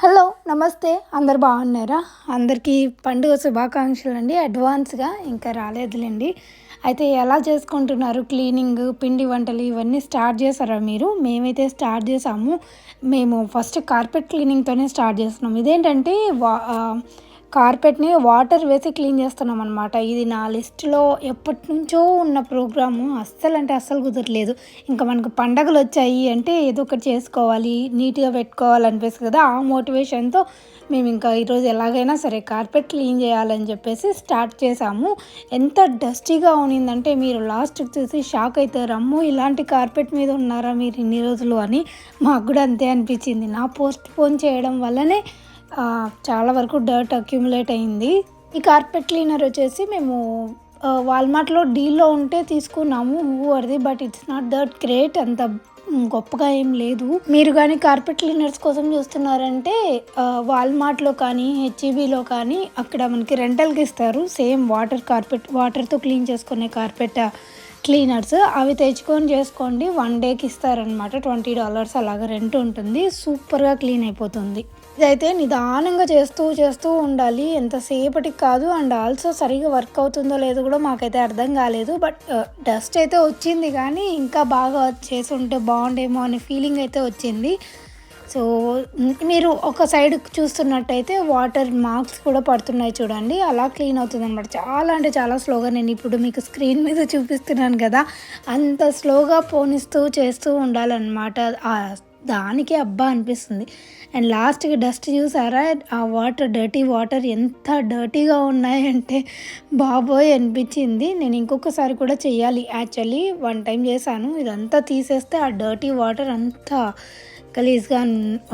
Hello నమస్తే. అందరు బాగున్నారా? అందరికీ పండుగ శుభాకాంక్షలు అండి. అడ్వాన్స్గా ఇంకా రాలేదులేండి. అయితే ఎలా చేసుకుంటున్నారు? క్లీనింగ్ పిండి వంటలు ఇవన్నీ స్టార్ట్ చేశారా మీరు? మేమైతే స్టార్ట్ చేసాము మేము ఫస్ట్ కార్పెట్ క్లీనింగ్తోనే స్టార్ట్ చేస్తున్నాం. ఇదేంటంటే వా కార్పెట్ని వాటర్ వేసి క్లీన్ చేస్తున్నాం అనమాట ఇది నా లిస్ట్లో ఎప్పటి నుంచో ఉన్న ప్రోగ్రాము. అస్సలు అంటే అస్సలు కుదరలేదు. ఇంకా మనకు పండగలు వచ్చాయి అంటే ఏదో ఒకటి చేసుకోవాలి నీట్గా పెట్టుకోవాలనిపిస్తుంది కదా ఆ మోటివేషన్తో మేము ఇంకా ఈరోజు ఎలాగైనా సరే కార్పెట్ క్లీన్ చేయాలని చెప్పేసి స్టార్ట్ చేసాము ఎంత డస్టీగా ఉన్నిందంటే మీరు లాస్ట్కి చూసి షాక్ అవుతారు అమ్మో ఇలాంటి కార్పెట్ మీద ఉన్నారా మీరు ఇన్ని రోజులు? అని మాకు కూడా అంతే అనిపించింది. నా పోస్ట్ పోన్ చేయడం వల్లనే చాలా వరకు డర్ట్ అక్యుములేట్ అయింది. ఈ కార్పెట్ క్లీనర్ వచ్చేసి మేము వాల్మార్ట్లో డీల్లో ఉంటే తీసుకున్నాము ఊవర్ది but it's not that great అంత గొప్పగా ఏం లేదు. మీరు కానీ కార్పెట్ క్లీనర్స్ కోసం చూస్తున్నారంటే వాల్మార్ట్లో కానీ హెచ్ఈబీలో కానీ అక్కడ మనకి రెంటల్కి ఇస్తారు సేమ్ వాటర్ కార్పెట్ వాటర్తో క్లీన్ చేసుకునే కార్పెట్ క్లీనర్స్. అవి తెచ్చుకొని చేసుకోండి వన్ డేకి ఇస్తారనమాట ట్వంటీ డాలర్స్ అలాగ రెంట్ ఉంటుంది సూపర్గా క్లీన్ అయిపోతుంది. ఇదైతే నిదానంగా చేస్తూ చేస్తూ ఉండాలి. ఎంతసేపటికి కాదు అండ్ ఆల్సో సరిగా వర్క్ అవుతుందో లేదో కూడా మాకైతే అర్థం కాలేదు. బట్ డస్ట్ uh, అయితే వచ్చింది కానీ ఇంకా బాగా చేసి ఉంటే బాగుండేమో అనే ఫీలింగ్ అయితే వచ్చింది. సో మీరు ఒక సైడ్ చూస్తున్నట్టయితే వాటర్ మార్క్స్ కూడా పడుతున్నాయి చూడండి. అలా క్లీన్ అవుతుంది అనమాట చాలా అంటే చాలా స్లోగా నేను ఇప్పుడు మీకు స్క్రీన్ మీద చూపిస్తున్నాను కదా. అంత స్లోగా పోనిస్తూ చేస్తూ ఉండాలన్నమాట. దానికి అబ్బా అనిపిస్తుంది. అండ్ లాస్ట్కి డస్ట్ చూసారా? ఆ వాటర్ డర్టీ వాటర్ ఎంత డర్టీగా ఉన్నాయంటే బాబోయ్ అనిపించింది. నేను ఇంకొకసారి కూడా చెయ్యాలి. యాక్చువల్లీ వన్ టైం చేశాను. ఇదంతా తీసేస్తే ఆ డర్టీ వాటర్ అంతా గలీజ్గా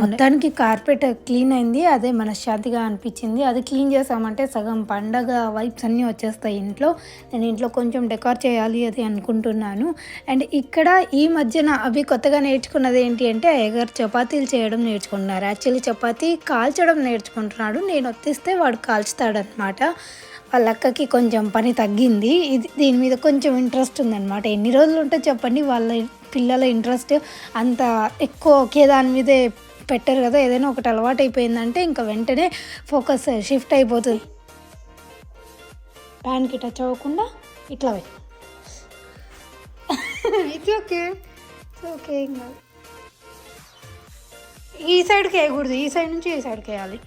మొత్తానికి కార్పెట్ క్లీన్ అయింది అదే మనశ్శాంతిగా అనిపించింది. అది క్లీన్ చేసామంటే సగం పండగ వైబ్స్ అన్నీ వచ్చేస్తాయి ఇంట్లో. నేను ఇంట్లో కొంచెం డెకార్ చేయాలి అది అనుకుంటున్నాను. అండ్ ఇక్కడ ఈ మధ్యన అవి కొత్తగా నేర్చుకున్నది ఏంటి అంటే అయ్యగారు చపాతీలు చేయడం నేర్చుకుంటున్నారు యాక్చువల్లీ చపాతీ కాల్చడం నేర్చుకుంటున్నాడు. నేను వత్తిస్తే వాడు కాల్చుతాడనమాట వాళ్ళ అక్కకి కొంచెం పని తగ్గింది. ఇది దీని మీద కొంచెం ఇంట్రెస్ట్ ఉందన్నమాట. ఎన్ని రోజులు ఉంటే చెప్పండి వాళ్ళ పిల్లల ఇంట్రెస్ట్ అంత ఎక్కువ ఒకే దాని మీదే పెట్టరు కదా. ఏదైనా ఒకటి అలవాటు అయిపోయిందంటే ఇంకా వెంటనే ఫోకస్ షిఫ్ట్ అయిపోతుంది. ప్యాన్కి టచ్ అవ్వకుండా ఇట్లా ఇట్స్ ఓకే ఇట్స్ ఓకే ఇంకా. ఈ సైడ్కి వేయకూడదు. ఈ సైడ్ నుంచి ఈ సైడ్కి వేయాలి.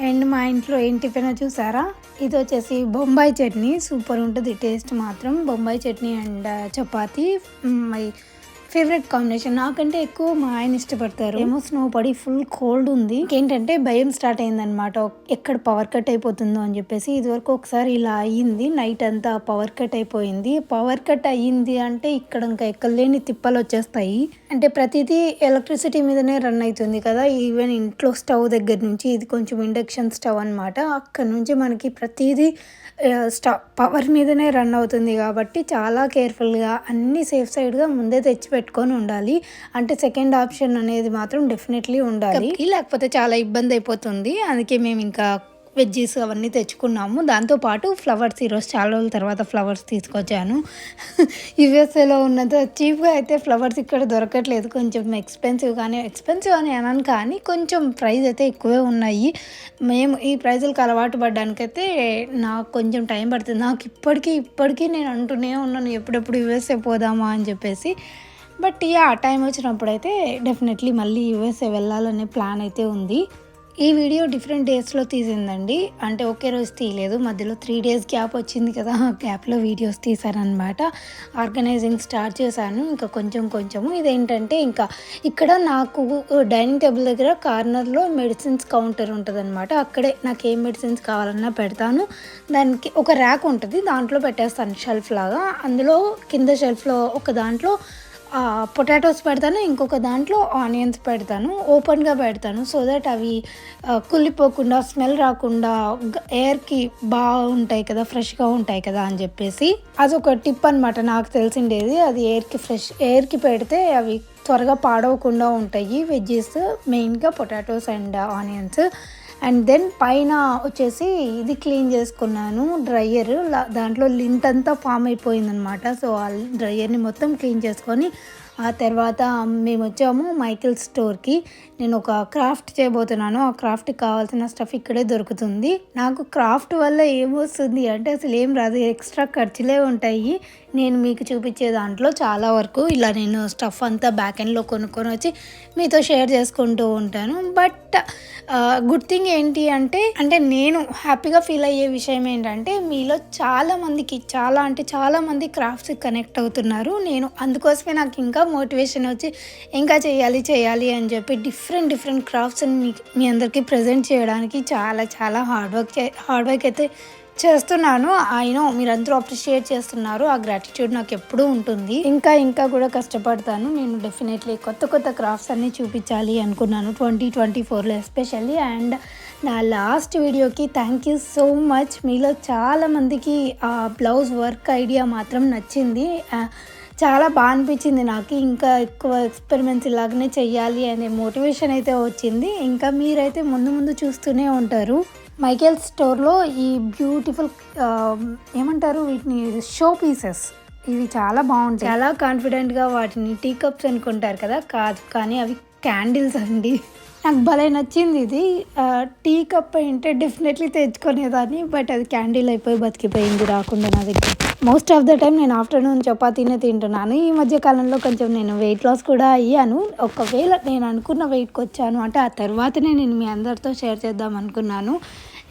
అండ్ మా ఇంట్లో ఏం టిఫిన్ చూసారా? ఇది వచ్చేసి బొంబాయి చట్నీ. సూపర్ ఉంటుంది. టేస్ట్ మాత్రం Bombay chutney and chapati my favourite combination. నాకంటే ఎక్కువ మా ఆయన ఇష్టపడతారు. ఏమో స్నో పడి ఫుల్ కోల్డ్ ఉంది. ఏంటంటే భయం స్టార్ట్ అయిందనమాట ఎక్కడ పవర్ కట్ అయిపోతుందో అని చెప్పేసి ఇదివరకు ఒకసారి ఇలా అయ్యింది. నైట్ అంతా పవర్ కట్ అయిపోయింది. పవర్ కట్ అయ్యింది అంటే ఇక్కడ ఇంకా ఎక్కలేని తిప్పలు వచ్చేస్తాయి. అంటే ప్రతిదీ ఎలక్ట్రిసిటీ మీదనే రన్ అవుతుంది కదా. ఈవెన్ ఇంట్లో స్టవ్ దగ్గర నుంచి ఇది కొంచెం ఇండక్షన్ స్టవ్ అనమాట అక్కడ నుంచి మనకి ప్రతిదీ స్టా పవర్ మీదనే రన్ అవుతుంది కాబట్టి చాలా కేర్ఫుల్గా అన్ని సేఫ్ సైడ్గా ముందే తెచ్చి పెట్టుకొని ఉండాలి. అంటే సెకండ్ ఆప్షన్ అనేది మాత్రం డెఫినెట్లీ ఉండాలి. లేకపోతే చాలా ఇబ్బంది అయిపోతుంది. అందుకే మేము ఇంకా వెజ్జీస్ అవన్నీ తెచ్చుకున్నాము. దాంతోపాటు ఫ్లవర్స్ ఈరోజు చాలా రోజుల తర్వాత ఫ్లవర్స్ తీసుకొచ్చాను. యుఎస్ఏలో ఉన్నంత చీప్గా అయితే ఫ్లవర్స్ ఇక్కడ దొరకట్లేదు. కొంచెం ఎక్స్పెన్సివ్ కానీ ఎక్స్పెన్సివ్ అని అనను కానీ కొంచెం ప్రైస్ అయితే ఎక్కువే ఉన్నాయి. మేము ఈ ప్రైజులకు అలవాటు పడ్డానికైతే నాకు కొంచెం టైం పడుతుంది. నాకు ఇప్పటికీ ఇప్పటికీ నేను అంటూనే ఉన్నాను ఎప్పుడెప్పుడు యుఎస్ఏ పోదామా అని చెప్పేసి. బట్ యా టైం వచ్చినప్పుడైతే డెఫినెట్లీ మళ్ళీ యుఎస్ఏ వెళ్ళాలనే ప్లాన్ అయితే ఉంది. ఈ వీడియో డిఫరెంట్ డేస్లో తీసిందండి. అంటే ఒకే రోజు తీయలేదు. మధ్యలో త్రీ డేస్ గ్యాప్ వచ్చింది కదా ఆ గ్యాప్లో వీడియోస్ తీశానమాట ఆర్గనైజింగ్ స్టార్ట్ చేశాను. ఇంకా కొంచెం కొంచెము. ఇదేంటంటే ఇంకా ఇక్కడ నాకు డైనింగ్ టేబుల్ దగ్గర కార్నర్లో మెడిసిన్స్ కౌంటర్ ఉంటుంది అక్కడే నాకు ఏం మెడిసిన్స్ కావాలన్నా పెడతాను. దానికి ఒక ర్యాక్ ఉంటుంది. దాంట్లో పెట్టేస్తాను షెల్ఫ్ లాగా. అందులో కింద షెల్ఫ్లో ఒక దాంట్లో పొటాటోస్ పెడతాను ఇంకొక దాంట్లో ఆనియన్స్ పెడతాను ఓపెన్గా పెడతాను సో దట్ అవి కుళ్ళిపోకుండా స్మెల్ రాకుండా ఎయిర్కి బాగుంటాయి కదా ఫ్రెష్గా ఉంటాయి కదా అని చెప్పేసి అదొక టిప్ అనమాట నాకు తెలిసిండేది. అది ఎయిర్కి ఫ్రెష్ ఎయిర్కి పెడితే అవి త్వరగా పాడవకుండా ఉంటాయి. వెజ్జెస్ మెయిన్గా potatoes and onions and then పైన వచ్చేసి ఇది క్లీన్ చేసుకున్నాను డ్రయర్. దాంట్లో లింట్ అంతా ఫామ్ అయిపోయిందనమాట. సో ఆ డ్రయర్ని మొత్తం క్లీన్ చేసుకొని ఆ తర్వాత మేము వచ్చాము మైకిల్ స్టోర్కి. నేను ఒక క్రాఫ్ట్ చేయబోతున్నాను. ఆ క్రాఫ్ట్కి కావాల్సిన స్టఫ్ ఇక్కడే దొరుకుతుంది. నాకు క్రాఫ్ట్ వల్ల ఏమొస్తుంది అంటే అసలు ఏం రాదు. ఎక్స్ట్రా ఖర్చులే ఉంటాయి. నేను మీకు చూపించే దాంట్లో చాలా వరకు ఇలా నేను స్టఫ్ అంతా బ్యాక్ ఎండ్లో కొనుక్కొని వచ్చి మీతో షేర్ చేసుకుంటూ ఉంటాను. బట్ గుడ్ థింగ్ ఏంటి అంటే అంటే నేను హ్యాపీగా ఫీల్ అయ్యే విషయం ఏంటంటే మీలో చాలామందికి చాలా అంటే చాలామంది క్రాఫ్ట్స్ క్రాఫ్ట్స్కి కనెక్ట్ అవుతున్నారు. నేను అందుకోసమే నాకు ఇంకా మోటివేషన్ వచ్చి ఇంకా చేయాలి చేయాలి అని చెప్పి డిఫరెంట్ డిఫరెంట్ క్రాఫ్ట్స్ని మీ మీ అందరికీ ప్రజెంట్ చేయడానికి చాలా చాలా హార్డ్ వర్క్ చే హార్డ్ వర్క్ అయితే చేస్తున్నాను. ఆయన మీరందరూ అప్రిషియేట్ చేస్తున్నారు. ఆ గ్రాటిట్యూడ్ నాకు ఎప్పుడూ ఉంటుంది. ఇంకా ఇంకా కూడా కష్టపడతాను. నేను డెఫినెట్లీ కొత్త కొత్త క్రాఫ్ట్స్ అన్నీ చూపించాలి అనుకున్నాను ట్వంటీ ట్వంటీ ఫోర్లో ఎస్పెషల్లీ అండ్ నా లాస్ట్ వీడియోకి థ్యాంక్ యూ సో మచ్ మీలో చాలామందికి ఆ బ్లౌజ్ వర్క్ ఐడియా మాత్రం నచ్చింది. చాలా బాగా అనిపించింది నాకు. ఇంకా ఎక్కువ ఎక్స్పెరిమెంట్స్ ఇలాగనే చేయాలి అనే మోటివేషన్ అయితే వచ్చింది. ఇంకా మీరైతే ముందు ముందు చూస్తూనే ఉంటారు. మైకేల్ స్టోర్లో ఈ బ్యూటిఫుల్ ఆ, ఏమంటారు వీటిని షో పీసెస్. ఇవి చాలా బాగుంటాయి. చాలా కాన్ఫిడెంట్గా వాటిని టీ కప్స్ అనుకుంటారు కదా కాదు కానీ అవి క్యాండిల్స్ అండి. నాకు భలే నచ్చింది ఇది. టీ కప్ అంటే డెఫినెట్లీ తెచ్చుకునేదాన్ని బట్ అది క్యాండిల్ అయిపోయి బతికిపోయింది రాకుండా నా దగ్గర. మోస్ట్ ఆఫ్ ద టైం నేను ఆఫ్టర్నూన్ చపాతీనే తింటున్నాను. ఈ మధ్య కాలంలో కొంచెం నేను వెయిట్ లాస్ కూడా అయ్యాను. ఒకవేళ నేను అనుకున్న వెయిట్కి వచ్చాను అంటే ఆ తర్వాతనే నేను మీ అందరితో షేర్ చేద్దాం అనుకున్నాను.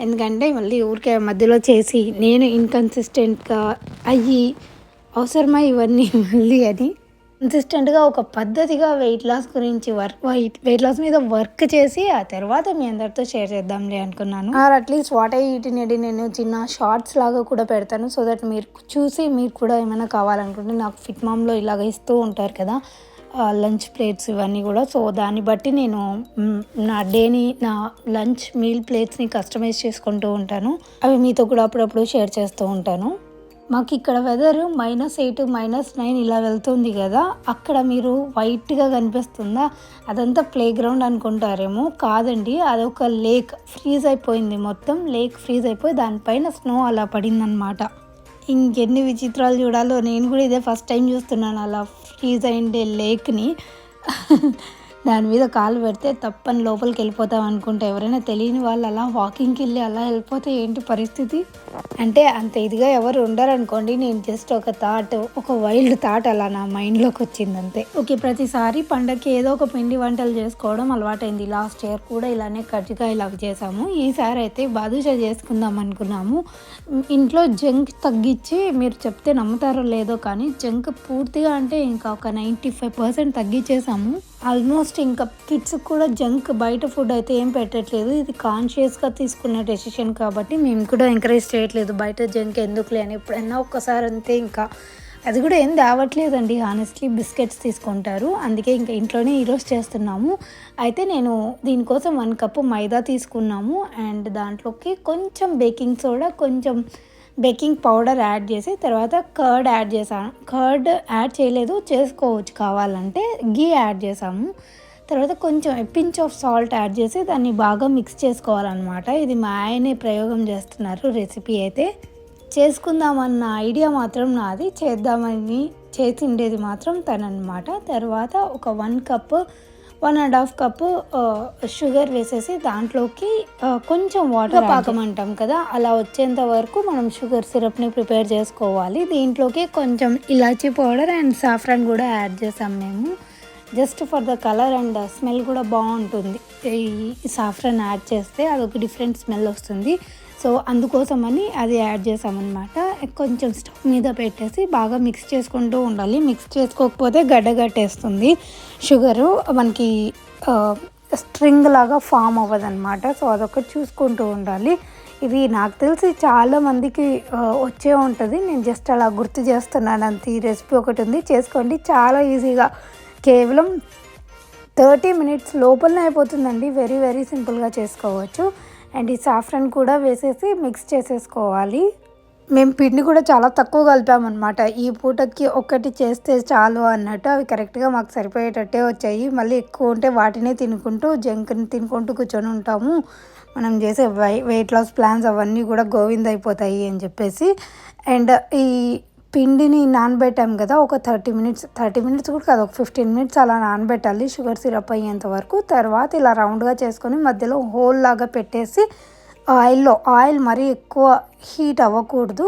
ఎందుకంటే మళ్ళీ ఊరికే మధ్యలో చేసి నేను ఇన్కన్సిస్టెంట్గా అయ్యి అవసరమా ఇవన్నీ మళ్ళీ అని. కన్సిస్టెంట్గా ఒక పద్ధతిగా వెయిట్ లాస్ గురించి వర్క్ వెయిట్ వెయిట్ లాస్ మీద వర్క్ చేసి ఆ తర్వాత మీ అందరితో షేర్ చేద్దాంలే అనుకున్నాను. ఆర్ అట్లీస్ట్ వాట్ ఐ ఈటినది నేను చిన్న షార్ట్స్ లాగా కూడా పెడతాను. సో దట్ మీరు చూసి మీరు కూడా ఏమైనా కావాలనుకుంటే నాకు ఫిట్ మామ్లో ఇలాగ ఇస్తూ ఉంటారు కదా లంచ్ ప్లేట్స్ ఇవన్నీ కూడా. సో దాన్ని బట్టి నేను నా డేని నా లంచ్ మీల్ ప్లేట్స్ని కస్టమైజ్ చేసుకుంటూ ఉంటాను. అవి మీతో కూడా అప్పుడప్పుడు షేర్ చేస్తూ ఉంటాను. మాకు ఇక్కడ weather minus eight minus nine ఇలా వెళ్తుంది కదా. అక్కడ మీరు వైట్గా కనిపిస్తుందా? అదంతా ప్లే గ్రౌండ్ అనుకుంటారేమో. కాదండి అదొక లేక్ ఫ్రీజ్ అయిపోయింది మొత్తం. లేక్ ఫ్రీజ్ అయిపోయి దానిపైన స్నో అలా పడిందనమాట ఇంకెన్ని విచిత్రాలు చూడాలో నేను కూడా ఇదే ఫస్ట్ టైం చూస్తున్నాను అలా ఫ్రీజ్ అయిండే లేక్ని దాని మీద కాలు పెడితే తప్పని లోపలికి వెళ్ళిపోతాం అనుకుంటే ఎవరైనా తెలియని వాళ్ళు అలా వాకింగ్కి వెళ్ళి అలా వెళ్ళిపోతే ఏంటి పరిస్థితి? అంటే అంత ఇదిగా ఎవరు ఉండరు అనుకోండి నేను జస్ట్ ఒక థాట్ ఒక వైల్డ్ థాట్ అలా నా మైండ్లోకి వచ్చింది అంతే. ఓకే ప్రతిసారి పండగకి ఏదో ఒక పిండి వంటలు చేసుకోవడం అలవాటైంది. లాస్ట్ ఇయర్ కూడా ఇలానే కజ్జికాయలు అవి చేసాము ఈసారి అయితే బాదుషా చేసుకుందాం అనుకున్నాము. ఇంట్లో జంక్ తగ్గించి మీరు చెప్తే నమ్ముతారో లేదో కానీ జంక్ పూర్తిగా అంటే ఇంకా ఒక నైంటీ ఫైవ్ పర్సెంట్ తగ్గించేసాము ఆల్మోస్ట్ ఇంకా కిడ్స్ కూడా జంక్ బయట ఫుడ్ అయితే ఏం పెట్టట్లేదు. ఇది కాన్షియస్గా తీసుకున్న డెసిషన్ కాబట్టి మేము కూడా ఎంకరేజ్ చేయట్లేదు. బయట జంక్ ఎందుకులే అని ఎప్పుడైనా ఒక్కసారి అంతే ఇంకా. అది కూడా ఏం తేవట్లేదండి. హానెస్ట్లీ బిస్కెట్స్ తీసుకుంటారు. అందుకే ఇంకా ఇంట్లోనే ఈరోజు చేస్తున్నాము. అయితే నేను దీనికోసం వన్ కప్పు మైదా తీసుకున్నాము. అండ్ దాంట్లోకి కొంచెం బేకింగ్ సోడా కొంచెం బేకింగ్ పౌడర్ యాడ్ చేసి తర్వాత కర్డ్ యాడ్ చేశాను. కర్డ్ యాడ్ చేయలేదు చేసుకోవచ్చు కావాలంటే గీ యాడ్ చేసాము తర్వాత కొంచెం పించ్ ఆఫ్ సాల్ట్ యాడ్ చేసి దాన్ని బాగా మిక్స్ చేసుకోవాలన్నమాట. ఇది మా ఆయనే ప్రయోగం చేస్తున్నారు రెసిపీ అయితే. చేసుకుందామన్న ఐడియా మాత్రం నాది. చేద్దామని చేసిండేది మాత్రం తననమాట తర్వాత ఒక one cup one and half cup sugar వేసేసి దాంట్లోకి కొంచెం వాటర్ పాకం అంటాం కదా అలా వచ్చేంత వరకు మనం షుగర్ సిరప్ని ప్రిపేర్ చేసుకోవాలి. దీంట్లోకి కొంచెం ఇలాచీ పౌడర్ అండ్ సాఫ్రాన్ కూడా యాడ్ చేసాం మేము. Just for the colour and smell కూడా బాగుంటుంది. ఈ సాఫ్రాన్ యాడ్ చేస్తే అదొక డిఫరెంట్ స్మెల్ వస్తుంది. సో అందుకోసమని అది యాడ్ చేసామన్నమాట. కొంచెం స్టవ్ మీద పెట్టేసి బాగా మిక్స్ చేసుకుంటూ ఉండాలి. మిక్స్ చేసుకోకపోతే గడ్డగట్టేస్తుంది షుగరు మనకి స్ట్రింగ్ లాగా ఫామ్ అవ్వదన్నమాట. సో అదొకటి చూసుకుంటూ ఉండాలి. ఇది నాకు తెలిసి చాలామందికి వచ్చే ఉంటుంది. నేను జస్ట్ అలా గుర్తు చేస్తున్నాను. అంత ఈ రెసిపీ ఒకటి ఉంది. చేసుకోండి. చాలా ఈజీగా. కేవలం థర్టీ మినిట్స్ లోపలనే అయిపోతుందండి. వెరీ వెరీ సింపుల్గా చేసుకోవచ్చు. అండ్ ఈ సాఫ్రన్ కూడా వేసేసి మిక్స్ చేసేసుకోవాలి. మేము పిండి కూడా చాలా తక్కువ కలిపామన్నమాట. ఈ పూటకి ఒక్కటి చేస్తే చాలు అన్నట్టు అవి కరెక్ట్గా మాకు సరిపోయేటట్టే వచ్చాయి. మళ్ళీ ఎక్కువ ఉంటే వాటినే తినుకుంటూ జంక్ని తినుకుంటూ కూర్చొని ఉంటాము. మనం చేసే వెయిట్ లాస్ ప్లాన్స్ అవన్నీ కూడా గోవింద అయిపోతాయి అని చెప్పేసి. అండ్ ఈ పిండిని నానబెట్టాం కదా ఒక థర్టీ మినిట్స్ థర్టీ మినిట్స్ కూడా కాదు ఒక ఫిఫ్టీన్ మినిట్స్ అలా నానబెట్టాలి షుగర్ సిరప్ అయ్యేంత వరకు. తర్వాత ఇలా రౌండ్గా చేసుకొని మధ్యలో హోల్ లాగా పెట్టేసి ఆయిల్లో ఆయిల్ మరీ ఎక్కువ హీట్ అవ్వకూడదు.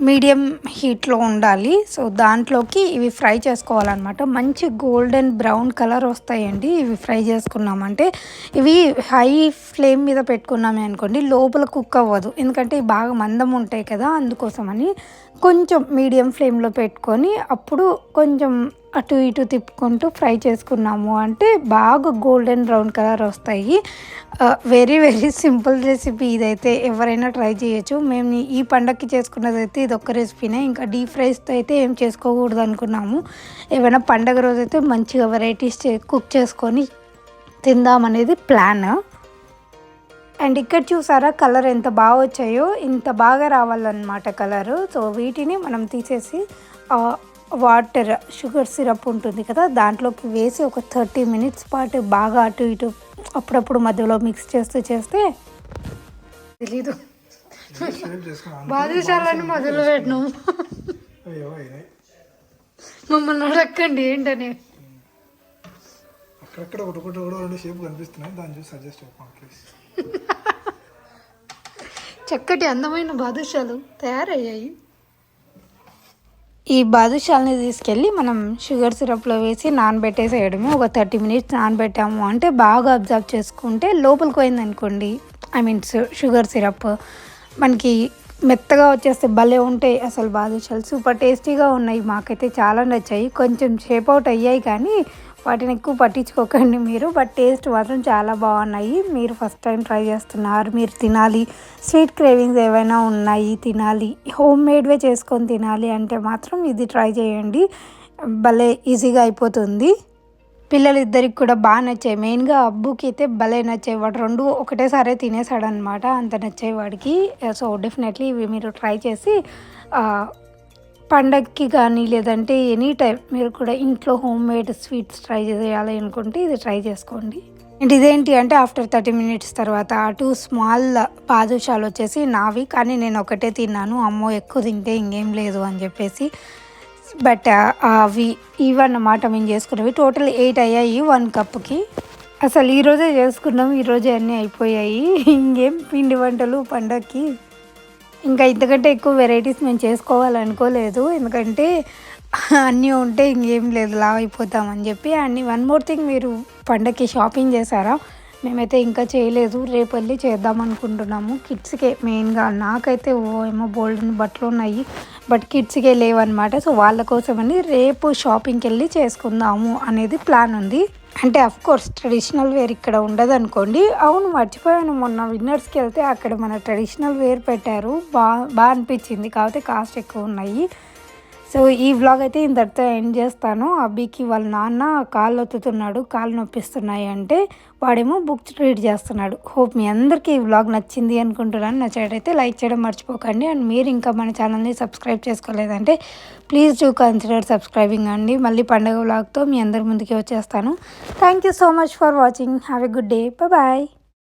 మీడియం హీట్లో ఉండాలి. సో దాంట్లోకి ఇవి ఫ్రై చేసుకోవాలన్నమాట. మంచి గోల్డెన్ బ్రౌన్ కలర్ వస్తాయండి. ఇవి ఫ్రై చేసుకున్నామంటే ఇవి హై ఫ్లేమ్ మీద పెట్టుకున్నామే అనుకోండి లోపల కుక్ అవ్వదు. ఎందుకంటే బాగా మందం ఉంటాయి కదా అందుకోసమని కొంచెం మీడియం ఫ్లేమ్లో పెట్టుకొని అప్పుడు కొంచెం అటు ఇటు తిప్పుకుంటూ ఫ్రై చేసుకున్నాము. అంటే బాగా గోల్డెన్ బ్రౌన్ కలర్ వస్తాయి. వెరీ వెరీ సింపుల్ రెసిపీ ఇదైతే. ఎవరైనా ట్రై చేయొచ్చు. మేము ఈ పండగకి చేసుకున్నది అయితే ఇది ఒక్క రెసిపీనే. ఇంకా డీప్ ఫ్రైస్తో అయితే ఏం చేసుకోకూడదు అనుకున్నాము. ఏమైనా పండగ రోజు అయితే మంచిగా వెరైటీస్ కుక్ చేసుకొని తిందామనేది ప్లాన్. అండ్ ఇక్కడ చూసారా కలర్ ఎంత బాగా వచ్చాయో. ఇంత బాగా రావాలన్నమాట కలరు. సో వీటిని మనం తీసేసి వాటర్ షుగర్ సిరప్ ఉంటుంది కదా దాంట్లోకి వేసి ఒక థర్టీ మినిట్స్ పాటు బాగా అటు ఇటు అప్పుడప్పుడు మధ్యలో మిక్స్ చేస్తూ చేస్తే తెలీదు. బాదుషాలను మొదలు పెట్టినాం. మమ్మల్ని అడగండి ఏంటని. అక్కడక్కడ ఒకటి ఒకటి కూడా రెండు షేప్ కనిపిస్తున్నాయి దాన్ని చూసి సజెస్ట్ అయిపోండి ప్లీజ్ చక్కటి అందమైన బాదుషాలు తయారయ్యాయి. ఈ బాదుషాల్ని తీసుకెళ్ళి మనం షుగర్ సిరప్లో వేసి నానబెట్టేసేయడమే. ఒక థర్టీ మినిట్స్ నానబెట్టాము అంటే బాగా అబ్జర్వ్ చేసుకుంటే లోపలికి పోయింది అనుకోండి ఐ మీన్ షుగర్ సిరప్ మనకి మెత్తగా వచ్చేస్తే భలే ఉంటాయి అసలు బాదుషాలు. సూపర్ టేస్టీగా ఉన్నాయి. మాకైతే చాలా నచ్చాయి. కొంచెం షేప్ అవుట్ అయ్యాయి కానీ వాటిని ఎక్కువ పట్టించుకోకండి మీరు బట్ టేస్ట్ మాత్రం చాలా బాగున్నాయి. మీరు ఫస్ట్ టైం ట్రై చేస్తున్నారు మీరు తినాలి. స్వీట్ క్రేవింగ్స్ ఏవైనా ఉన్నాయి తినాలి. హోమ్ మేడ్వే చేసుకొని తినాలి అంటే మాత్రం ఇది ట్రై చేయండి. భలే ఈజీగా అయిపోతుంది. పిల్లలు ఇద్దరికి కూడా బాగా నచ్చాయి. మెయిన్గా అబ్బుకి అయితే భలే నచ్చాయి. వాడు రెండు ఒకటేసారి తినేసాడనమాట అంత నచ్చాయి వాడికి. సో డెఫినెట్లీ ఇవి మీరు ట్రై చేసి పండగకి కానీ లేదంటే ఎనీ టైం మీరు కూడా ఇంట్లో హోమ్ మేడ్ స్వీట్స్ ట్రై చేయాలి అనుకుంటే ఇది ట్రై చేసుకోండి. అండ్ ఇదేంటి అంటే ఆఫ్టర్ థర్టీ మినిట్స్ తర్వాత టూ స్మాల్ బాదుషాలు వచ్చేసి నావి కానీ నేను ఒకటే తిన్నాను. అమ్మో ఎక్కువ తింటే ఇంకేం లేదు అని చెప్పేసి. బట్ అవి ఇవన్నమాట మేము చేసుకున్నవి. టోటల్ ఎయిట్ అయ్యాయి వన్ కప్కి అసలు ఈరోజే చేసుకున్నాం ఈరోజే అన్నీ అయిపోయాయి. ఇంకేం పిండి వంటలు పండగకి ఇంకా ఇంతకంటే ఎక్కువ వెరైటీస్ మేము చేసుకోవాలనుకోలేదు ఎందుకంటే అన్నీ ఉంటే ఇంకేం లేదు లావ్ అయిపోతామని చెప్పి. అన్ని వన్ మోర్ థింగ్ మీరు పండగకి షాపింగ్ చేశారా? మేమైతే ఇంకా చేయలేదు. రేపు వెళ్ళి చేద్దాం అనుకుంటున్నాము. కిడ్స్కే మెయిన్గా నాకైతే ఓ ఏమో బోల్డ్ బట్టలు ఉన్నాయి బట్ కిడ్స్కే లేవన్నమాట. సో వాళ్ళ కోసమని రేపు షాపింగ్కి వెళ్ళి చేసుకుందాము అనేది ప్లాన్ ఉంది. అంటే అఫ్ కోర్స్ ట్రెడిషనల్ వేర్ ఇక్కడ ఉండదు అనుకోండి అవును మర్చిపోయాను. మొన్న విన్నర్స్కి వెళ్తే అక్కడ మన ట్రెడిషనల్ వేర్ పెట్టారు. బాగా బాగా అనిపించింది. కాకపోతే కాస్ట్ ఎక్కువ ఉన్నాయి. సో ఈ వ్లాగ్ అయితే ఇంతటితో ఎండ్ చేస్తాను. అబ్బీకి వాళ్ళ నాన్న కాళ్ళు ఒత్తుతున్నాడు కాళ్ళు నొప్పిస్తున్నాయి అంటే వాడేమో బుక్ రీడ్ చేస్తున్నాడు. హోప్ మీ అందరికీ ఈ వ్లాగ్ నచ్చింది అనుకుంటున్నాను. నచ్చేటైతే లైక్ చేయడం మర్చిపోకండి. అండ్ మీరు ఇంకా మన ఛానల్ని సబ్స్క్రైబ్ చేసుకోలేదంటే ప్లీజ్ డూ కన్సిడర్ సబ్స్క్రైబింగ్ అండి. మళ్ళీ పండగ వ్లాగ్తో మీ అందరి ముందుకి వచ్చేస్తాను. Thank you so much for watching have a good day bye